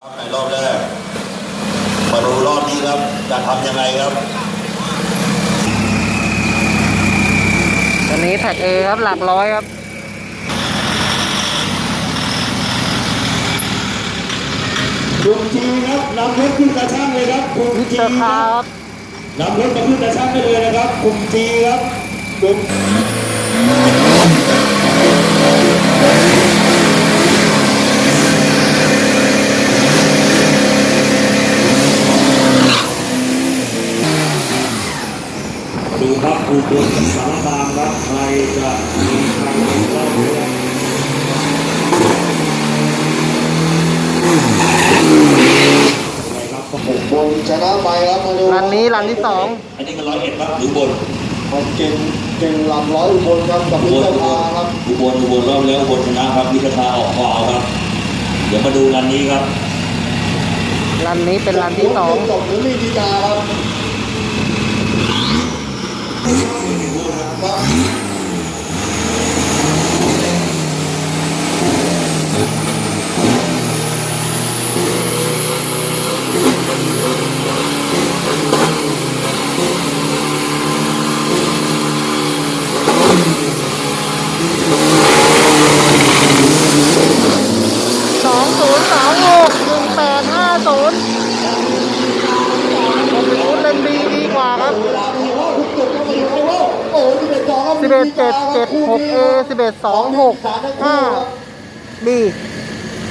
ในรอบแรกมาดูรอบนี้ครับ จะทำยังไงครับ วันนี้แท็กเอครับหลักร้อยครับคุณจีครับนำรถขึ้นกระช่างเลยครับคุณมิสจีเตอร์คคารัร์บครับนำรถมาขึ้นกระช่างได้เลยนะครับคุณจีครับคุณ ดูครับอุบลสารคามครับใครจะมีใครเป็นรอบนี้ครับหกบนชนะไปครับมาดูรันนี้รันที่สองอันนี้มันร้อยเอ็ดครับหรือบนของเก่งเก่งลำร้อยอุบลครับกับอุพิบลธาครับอุบลอุบลรอบแล้วอุบลชนะครับวิทยาออกขวาครับ เดี๋ยวมาดูรันนี้ครับรันนี้เป็นรันที่สองจบหรือลีดีกาครับครับ สองศูนย์สองหกหนึ่งแป ศูนย์ผมพูดเล่นดีดีกว่าครับคุกจุดก็มาดูโอ้ที่เป็นสองครับสิบเอ็ดเจ็ดเจ็ดหกเอสิบเอ็ดสองหกห้าดีค